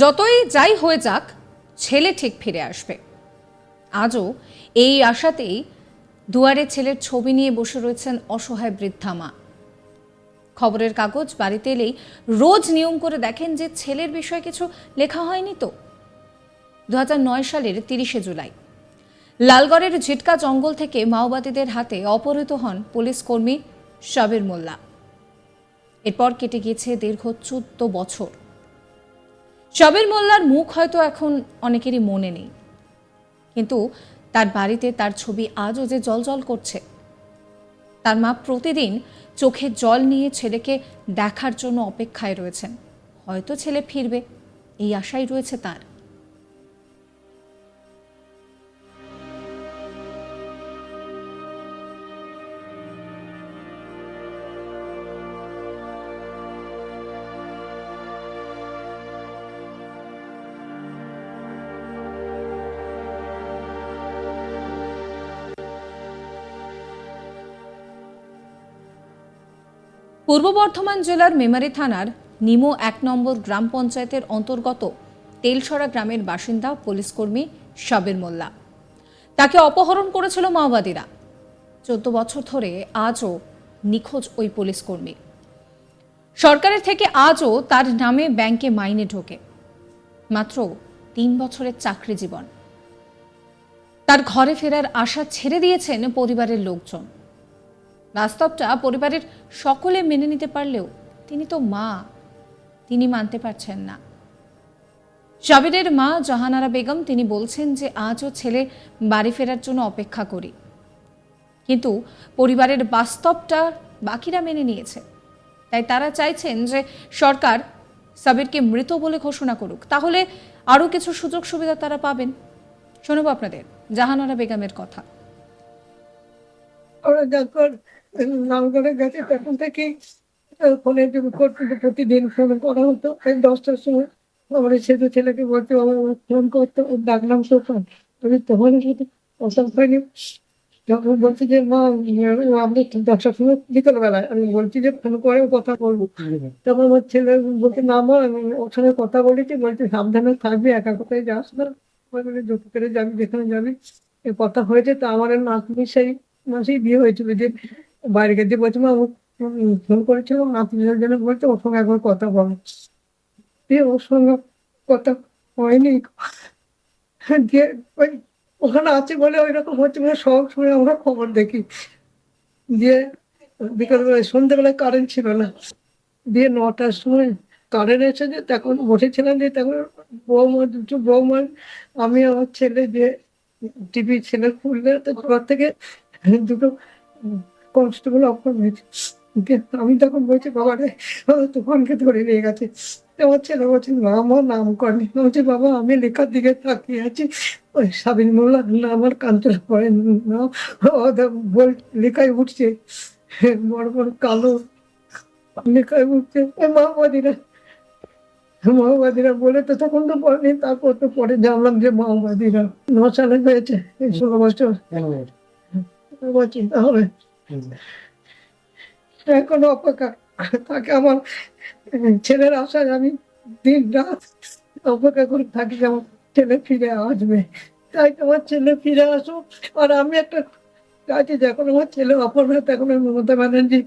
যতই যাই হয়ে যাক, ছেলে ঠিক ফিরে আসবে। আজও এই আশাতেই দুয়ারে ছেলের ছবি নিয়ে বসে রয়েছেন অসহায় বৃদ্ধা মা। খবরের কাগজ বাড়িতে এলেই রোজ নিয়ম করে দেখেন যে ছেলের বিষয়ে কিছু লেখা হয়নি তো। দু হাজার নয় সালের তিরিশে জুলাই। লালগড়ের ঝিটকা জঙ্গল থেকে মাওবাদীদের হাতে অপহৃত হন পুলিশ কর্মী সাবির মোল্লা। এরপর কেটে গিয়েছে দীর্ঘ চোদ্দ বছর। সাবির মোল্লার মুখ হয়তো এখন অনেকেরই মনে নেই। কিন্তু তার বাড়িতে তার ছবি আজও যে জলজল করছে, তার মা প্রতিদিন চোখে জল নিয়ে ছেলেকে দেখার জন্য অপেক্ষায় রয়েছেন। হয়তো ছেলে ফিরবে, এই আশাই রয়েছে তার। পূর্ব বর্ধমান জেলার মেমারি থানার নিমো এক নম্বর গ্রাম পঞ্চায়েতের অন্তর্গত তেলসরা গ্রামের বাসিন্দা পুলিশ কর্মী সাবির মোল্লা। তাকে অপহরণ করেছিল মাওবাদীরা। চোদ্দ বছর ধরে আজও নিখোঁজ ওই পুলিশ কর্মী সরকারের থেকে আজও তার নামে ব্যাংকে মাইনে ঢোকে। মাত্র তিন বছরের চাকরি জীবন তার ঘরে ফেরার আশা ছেড়ে দিয়েছেন পরিবারের লোকজন। বাস্তবটা পরিবারের সকলে মেনে নিতে পারলেও তিনি তো মা, তিনি মানতে পারছেন না। সাবিরের মা জাহানারা বেগম তিনি বলছেন যে, আজও ছেলে বাড়ি ফেরার জন্য অপেক্ষা করি। কিন্তু পরিবারের বাস্তবটা বাকিরা মেনে নিয়েছে। তাই তারা চাইছেন যে, সরকার সাবিরকে মৃত বলে ঘোষণা করুক। তাহলে আরও কিছু সুযোগ সুবিধা তারা পাবেন। শোনব আপনাদের জাহানারা বেগমের কথা। করে গেছে তখন থেকে ফোনে প্রতিদিন ফোন করা হতো। দশটার সময় আমার ছেলে ছেলেকে বলতে আমার ফোন করতো, ওর ডাক নাম সোফান। আমি তখন কথা হয়নি। যখন বলছি যে, মা দশটার সময় বিকেল বেলায় আমি বলছি যে, ফোন করে কথা বলব। তখন আমার ছেলে বলতে না, মা, আমি ওর সঙ্গে কথা বলেছি। বলছি, সাবধানে থাকবি, একা কোথায় যাস না। যত করে যাবি, যেখানে যাবি কথা হয়েছে। তো আমার নাতনি সেই মাসেই বিয়ে হয়েছিল যে বাইরে গেছে, বলছে, মা ফোন করেছিল জন্য বলছে, ওর সঙ্গে একবার কথা বলো। দিয়ে ওর সঙ্গে কথা হয়নি। দিয়ে ওই ওখানে আছে বলে ওই রকম হচ্ছে মানে সব সময় আমরা খবর দেখি। দিয়ে বিকালবেলায়, সন্ধ্যেবেলায় কারেন্ট ছিল না। দিয়ে নটার সময় কারেন্ট এসেছে, তখন বসেছিলাম যে, তখন বৌমা, দুটো বৌমা, আমি আমার ছেলে যে টিভি ছেলে খুললে, তো ঘর থেকে দুটো কনস্টেবল অফার হয়েছে। আমি তখন বলছি বাবা রে তুফানকে ধরে নিয়ে গেছে। আমার ছেলে বলছে না আমার নাম করেনি বলছে বাবা আমি লেখার দিকে তাকিয়ে আছি। ওই সাবিন মোল্লা না আমার কান্তরা পড়ে না। বই লেখায় উঠছে। বড় বড় কালো লেখায় উঠছে। মাওবাদীরা মাওবাদীরা বলে তো তখন তো পড়েনি তারপর তো পরে জানলাম যে মাওবাদীরা ন সালে হয়েছে। এই ষোলো বছর। এবার চিন্তা হবে এখনও অপেক্ষা তাকে আমার ছেলের আশায় আমি দিন রাত অপেক্ষা করে থাকি ছেলে ফিরে আসবে। তাই আমার ছেলে ফিরে আসুক। আর আমি একটা চাইছি যখন আমার ছেলে অপর হয়, তখন ওই মমতা ব্যানার্জি,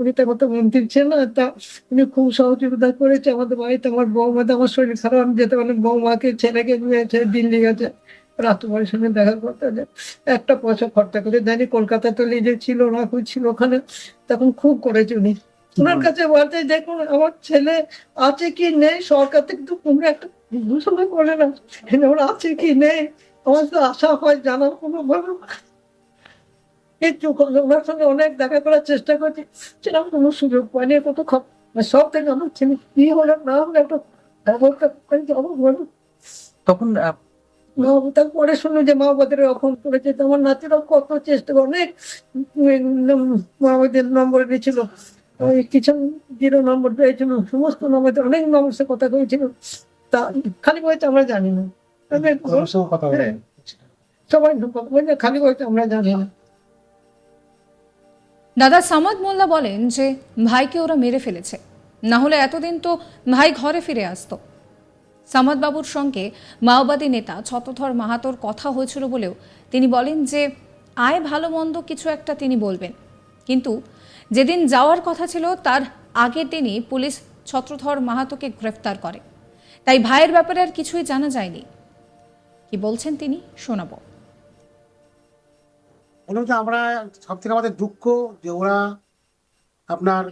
উনি তখন তো মন্ত্রী ছিলেন না, তা উনি খুব সহযোগিতা করেছে। আমাদের বাড়িতে আমার বৌমাতে আমার শরীর খারাপ, আমি যেতে পারি বৌমাকে, ছেলেকে নিয়ে ছেলে দিল্লি গেছে। রাষ্ট্রপতির সঙ্গে দেখা করতে যে একটা পয়সা খরচা করে জানি কলকাতা তো লিজে ছিল, না খুব ছিল ওখানে, তখন খুব করেছে উনি। ওনার কাছে বলতে দেখুন, আমার ছেলে আছে কি নেই? সরকার থেকে তো কোনো একটা ঘোষণা করে না। ওর আছে কি নেই? আমার তো আশা হয় জানার কোনো ভাবে করে- ওনার সঙ্গে অনেক দেখা করার চেষ্টা করছি, সেরকম কোনো সুযোগ পাইনি কত খবর সব থেকে আমার ছেলে কি হলো না হলো একটা তখন তার পরে শুনলো যে মাওবাদের করেছে তো আমার নাতিরাও কত চেষ্টা করে অনেক মাওবাদের নম্বর দিয়েছিল। ওই কিচেন জিরো নম্বর পেয়েছিল সমস্ত নম্বর অনেক নম্বর সে কথা কয়েছিল তা খালি বলছে আমরা জানি না। হ্যাঁ। সবাই খালি বলছে আমরা জানি না। দাদা সামাদ মোল্লা বলেন যে ভাইকে ওরা মেরে ফেলেছে। না হলে এতদিন তো ভাই ঘরে ফিরে আসতো। সামাদ বাবুর সঙ্গে মাওবাদী নেতা ছত্রধর মাহাতোর কথা হয়েছিল বলেও তিনি বলেন যে, আয় ভালো মন্দ কিছু একটা তিনি বলবেন। কিন্তু যেদিন যাওয়ার কথা ছিল, তার আগের দিনই পুলিশ ছত্রধর মাহাতোকে গ্রেফতার করে। তাই ভাইয়ের ব্যাপারে আর কিছুই জানা যায়নি। কি বলছেন তিনি? শোনাবো। আমরা সব থেকে আমাদের দুঃখ যে ওরা আপনার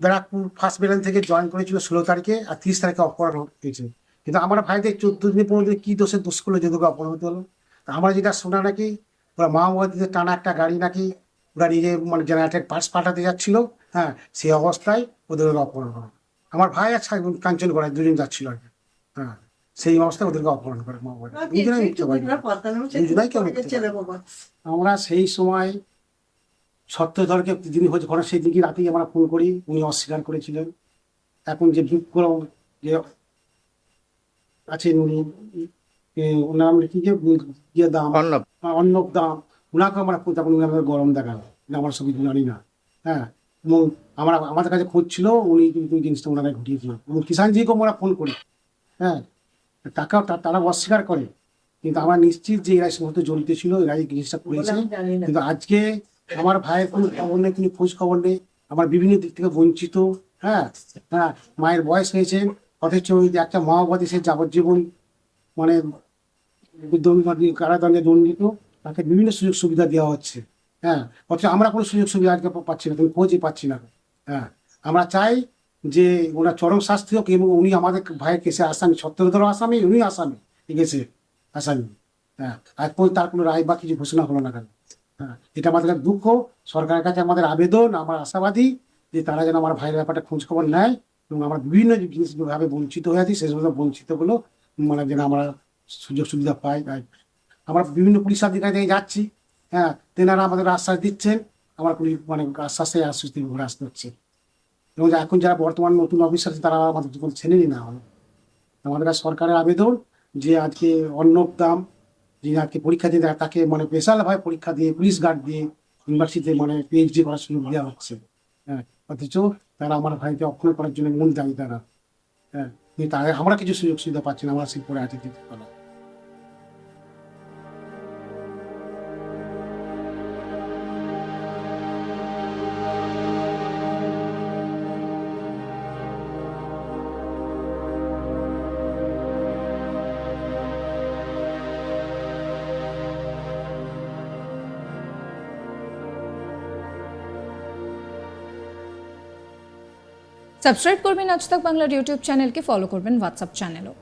ব্যারাকপুর ফার্স্ট ব্যাটালিয়ন থেকে জয়েন করেছিল ষোলো তারিখে আর তিরিশ তারিখে অপহরণ হয়েছে। কিন্তু আমরা ভাইদের চোদ্দ দিন পনেরো দিন কী দোষে দোষ করল অপহরণ হতে হলো? তা আমরা যেটা শোনা নাকি ওরা মাওবাদীদের টানা একটা গাড়ি নাকি ওরা নিজে মানে জেনারেটেড পার্টস পাঠাতে যাচ্ছিল হ্যাঁ সেই অবস্থায় ওদের অপহরণ করে। আমার ভাই আর কাঞ্চন করায় দুজন যাচ্ছিল আর কি হ্যাঁ সেই অবস্থায় ওদেরকে অপহরণ করে মাওবাদী। আমরা সেই সময় সত্যধরকে যিনি হচ্ছে ঘটনা সেই দিনই রাতেই আমরা ফোন করি উনি অস্বীকার করেছিলেন। এখন যে বিক্রম যে আছেন উনি ওনার নাম কি যে ইয়ে দাম আহ, অর্ণব দাম। ওনাকে আমরা তখন উনি আমাদের গরম দেখান আমরা কিছু জানি না। হ্যাঁ এবং আমরা আমাদের কাছে খোঁজ ছিল উনি কিন্তু জিনিসটা ওনারা ঘটিয়েছিল। এবং কিষানজিকেও আমরা ফোন করি। হ্যাঁ টাকাও তা- তারা অস্বীকার করে। কিন্তু আমরা নিশ্চিত যে এরা সমস্ত জড়িত ছিল এরা এই জিনিসটা করেছে। কিন্তু আজকে আমার ভাইয়ের কোনো খবর নেই, কোনো খোঁজ খবর নেই। আমার বিভিন্ন দিক থেকে বঞ্চিত হ্যাঁ? হ্যাঁ মায়ের বয়স হয়েছে, অথচ ওই একটা মাওবাদী সে যাবজ্জীবন মানে দণ্ডি কারাদণ্ডে দণ্ডিত, তাকে বিভিন্ন সুযোগ সুবিধা দেওয়া হচ্ছে হ্যাঁ? অথচ আমরা কোনো সুযোগ সুবিধা আজকে পাচ্ছি না তুমি খোঁজই পাচ্ছি না হ্যাঁ? আমরা চাই যে ওনার চরম শাস্তি হোক এবং উনি আমাদের ভাইয়ের কেসে আসামি সত্তরতর আসামি উনি আসামি, ঠিক আছে? আসামি হ্যাঁ? আর কোনো তার কোনো রায় বা কিছু ঘোষণা হলো না কেন? হ্যাঁ এটা আমাদের কাছে দুঃখ। সরকারের কাছে আমাদের আবেদন, আমরা আশাবাদী যে তারা যেন আমার ভাইয়ের ব্যাপারটা খোঁজ খবর নেয় এবং আমরা বিভিন্ন জিনিসভাবে বঞ্চিত হয়ে আছি সেই সমস্ত বঞ্চিতগুলো মানে যেন আমরা সুযোগ সুবিধা পাই আমরা বিভিন্ন পুলিশ আধিকারিক থেকে যাচ্ছি হ্যাঁ তেনারা আমাদের আশ্বাস দিচ্ছেন, আমার পুলিশ মানে আশ্বাসে আশ্বাস দিয়ে ঘুরে আসতে হচ্ছে। এবং এখন যারা বর্তমান নতুন অফিসার আছে, তারা আমাদের কোনো ছেড়েনি না। হলো আমাদের সরকারের আবেদন যে আজকে অর্ণব দাম যিনি আজকে পরীক্ষা দিয়ে তাকে মানে স্পেশালভাবে পরীক্ষা দিয়ে, পুলিশ গার্ড দিয়ে ইউনিভার্সিটিতে মানে পিএইচডি করার সুযোগ দেওয়া হচ্ছে। হ্যাঁ অথচ তারা আমার ভাইকে অক্ষয় করার জন্য মূল দায়ী তারা। হ্যাঁ তারা আমরা কিছু সুযোগ সুবিধা পাচ্ছি না, আমরা সেই পরে আছি দিতে পারলাম সাবস্ক্রাইব করবেন আজ তাক বাংলার ইউটিউব চ্যানেলকে ফলো করবেন হোয়াটসঅ্যাপ চ্যানেলও